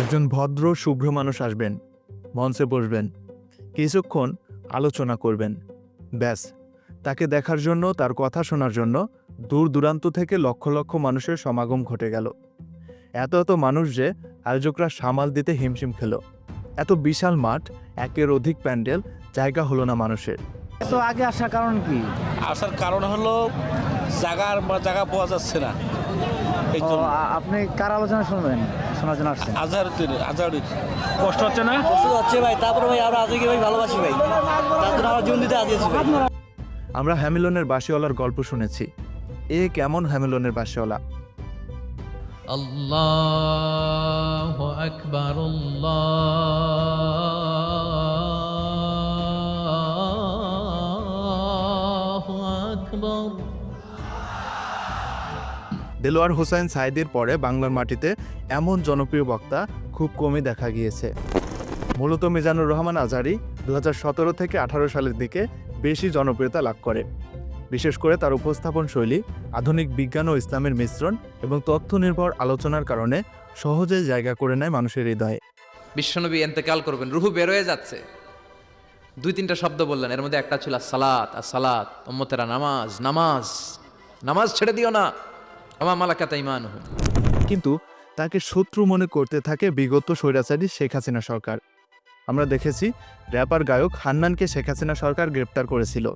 একজন ভদ্র শুভ্র মানুষ আসবেন। মঞ্চে বসবেন। কিছুক্ষণ আলোচনা করবেন। ব্যাস তাকে দেখার জন্য তার কথা শোনার জন্য দূর দূরান্ত থেকে লক্ষ লক্ষ মানুষের সমাগম ঘটে গেল। এত এত মানুষ যে আয়োজকরা সামাল দিতে হিমশিম খেল। এত বিশাল মাঠ একের অধিক প্যান্ডেল জায়গা হলো না মানুষের। তো আগে আসার কারণ কি? আসার কারণ হলো জায়গার বা জায়গা পাওয়া যাচ্ছে না। আপনি কার আলোচনা শুনবেন? শোনার জন্য আসছেন। হাজার হাজার কষ্ট হচ্ছে না? কষ্ট হচ্ছে ভাই তারপরে ভাই আমরা আজকে ভাই ভালোবাসি ভাই। তারপরে জন্য আমরা জীবন দিতে আজ আমরা হ্যামিলনের বাসিওয়ালার গল্প শুনেছি। এ কেমন হ্যামিলনের বাসিওয়ালা আল্লাহ আকবার আল্লাহ আকবার। দেলোয়ার হোসেন সাইদির পরে বাংলার মাটিতে এমন জনপ্রিয় বক্তা খুব কমই দেখা গিয়েছে। মূলত মিজানুর রহমান আজারি দুহাজার সতেরো থেকে আঠারো সালের দিকে বেশি জনপ্রিয়তা লাভ করে। বিশেষ করে তার উপস্থাপন শৈলী, আধুনিক বিজ্ঞান ও ইসলামের মিশ্রণ এবং তথ্য নির্ভর আলোচনার কারণে সহজে জায়গা করে নেয় মানুষের হৃদয়ে। বিশ্বনবী এন্তেকাল করবেন, রুহু বেরোয় যাচ্ছে। দুই তিনটা শব্দ বললেন, এর মধ্যে একটা ছিল সালাত, আর সালাত, উম্মতেরা নামাজ নামাজ নামাজ ছেড়ে দিও না। কিন্তু তাকে শত্রু মনে করতে থাকে বিগত স্বৈরাচারী শেখ হাসিনা সরকার। আমরা দেখেছি র্যাপার গায়ক হান্নানকে শেখ হাসিনা সরকার গ্রেপ্তার করেছিল।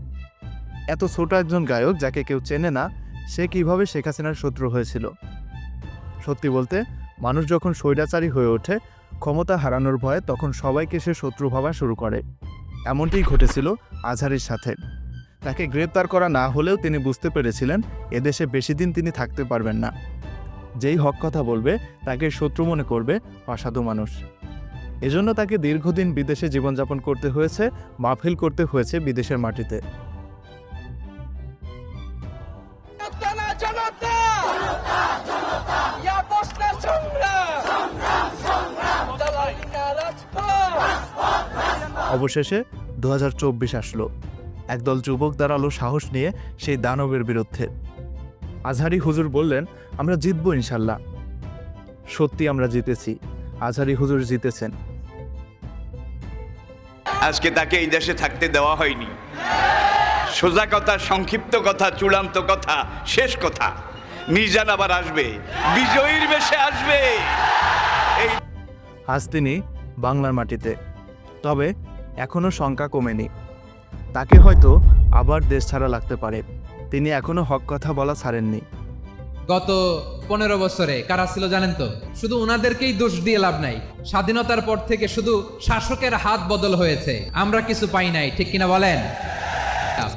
এত ছোট একজন গায়ক যাকে কেউ চেনে না, সে কীভাবে শেখ হাসিনার শত্রু হয়েছিল? সত্যি বলতে, মানুষ যখন স্বৈরাচারী হয়ে ওঠে, ক্ষমতা হারানোর ভয়ে তখন সবাইকে সে শত্রু ভাবা শুরু করে। এমনটিই ঘটেছিল আজহারের সাথে। তাকে গ্রেপ্তার করা না হলেও তিনি বুঝতে পেরেছিলেন এদেশে বেশি দিন তিনি থাকতে পারবেন না। যেই হক কথা বলবে তাকে শত্রু মনে করবে অসাধু মানুষ। এজন্য তাকে দীর্ঘদিন বিদেশে জীবনযাপন করতে হয়েছে মাহফিল করতে হয়েছে বিদেশের মাটিতে। অবশেষে দু হাজার চব্বিশ আসলো। একদল যুবক দাঁড়াল সাহস নিয়ে সেই দানবের বিরুদ্ধে। আজহারি হুজুর বললেন আমরা জিতব ইনশাল্লাহ। সত্যি আমরা জিতেছি। আজহারি হুজুর জিতেছেন। আজকে তাকে এই দেশে থাকতে দেওয়া হয়নি। সোজা কথা সংক্ষিপ্ত কথা চূড়ান্ত কথা শেষ কথা। মিজান আবার আসবে। বিজয়ীর বেশে আসবে। আজ তিনি বাংলার মাটিতে। তবে এখনও শঙ্কা কমেনি। তাকে হয়তো আবার দেশ ছাড়া লাগতে পারে। তিনি এখনও হক কথা বলা ছাড়েননি। গত পনেরো বছরে কারা ছিল জানেন তো? শুধু ওনাদেরকেই দোষ দিয়ে লাভ নাই। স্বাধীনতার পর থেকে শুধু শাসকের হাত বদল হয়েছে। আমরা কিছু পাই নাই ঠিক কিনা বলেন?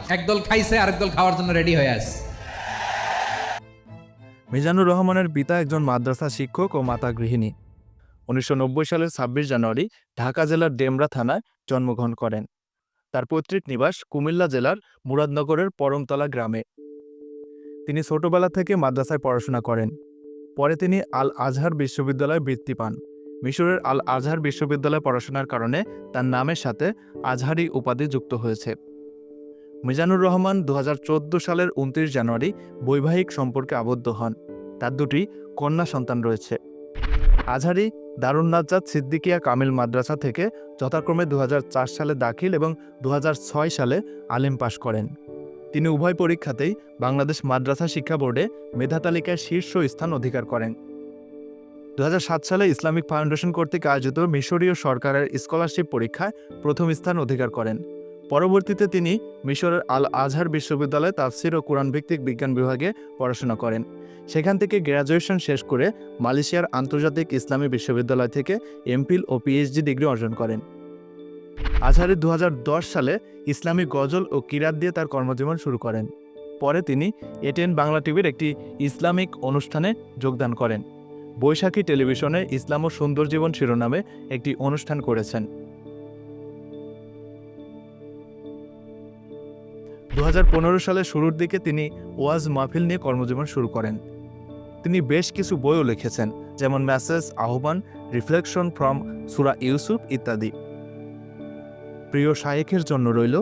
একদল খাইছে আরেকদল খাওয়ার জন্য রেডি হয়ে আছে। মিজানুর রহমানের পিতা একজন মাদ্রাসা শিক্ষক ও মাতা গৃহিণী। উনিশশো নব্বই সালের ছাব্বিশ জানুয়ারি ঢাকা জেলার ডেমরা থানায় জন্মগ্রহণ করেন। তার পৈতৃক নিবাস কুমিল্লা জেলার মুরাদনগরের পরমতলা গ্রামে। তিনি ছোটবেলা থেকে মাদ্রাসায় পড়াশোনা করেন। পরে তিনি আল আজহার বিশ্ববিদ্যালয়ে বৃত্তি পান। মিশরের আল আজহার বিশ্ববিদ্যালয়ে পড়াশোনার কারণে তার নামের সাথে আজহারি উপাধি যুক্ত হয়েছে। মিজানুর রহমান দু হাজার চোদ্দ সালের উনত্রিশ জানুয়ারি বৈবাহিক সম্পর্কে আবদ্ধ হন। তার দুটি কন্যা সন্তান রয়েছে। আজহারি দারুণ নাজ্জাদ সিদ্দিকিয়া কামিল মাদ্রাসা থেকে যথাক্রমে দু হাজার চার সালে দাখিল এবং দু হাজার ছয় সালে আলিম পাশ করেন। তিনি উভয় পরীক্ষাতেই বাংলাদেশ মাদ্রাসা শিক্ষা বোর্ডে মেধা তালিকায় শীর্ষ স্থান অধিকার করেন। দু হাজার সাত সালে ইসলামিক ফাউন্ডেশন কর্তৃক আয়োজিত মিশরীয় সরকারের স্কলারশিপ পরীক্ষায় প্রথম স্থান অধিকার করেন। পরবর্তীতে তিনি মিশরের আল আজহার বিশ্ববিদ্যালয়ে তাফসির ও কোরআন ভিত্তিক বিজ্ঞান বিভাগে পড়াশোনা করেন। সেখান থেকে গ্র্যাজুয়েশন শেষ করে মালয়েশিয়ার আন্তর্জাতিক ইসলামী বিশ্ববিদ্যালয় থেকে এমপিল ও পিএইচডি ডিগ্রি অর্জন করেন। আজহারি দু হাজার দশ সালে ইসলামী গজল ও কিরাত দিয়ে তার কর্মজীবন শুরু করেন। পরে তিনি এটেন বাংলা টিভির একটি ইসলামিক অনুষ্ঠানে যোগদান করেন। বৈশাখী টেলিভিশনে ইসলাম ও সুন্দর জীবন শিরোনামে একটি অনুষ্ঠান করেছেন। দু হাজার পনেরো সালের শুরুর দিকে তিনি ওয়াজ মাহফিল নিয়ে কর্মজীবন শুরু করেন। তিনি বেশ কিছু বইও লিখেছেন, যেমন মেসেজ, আহ্বান, রিফ্লেকশন ফ্রম সুরা ইউসুফ ইত্যাদি। প্রিয় শায়েখের জন্য রইল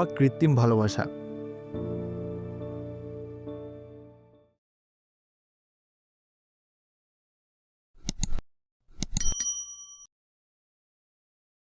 অকৃত্রিম ভালোবাসা।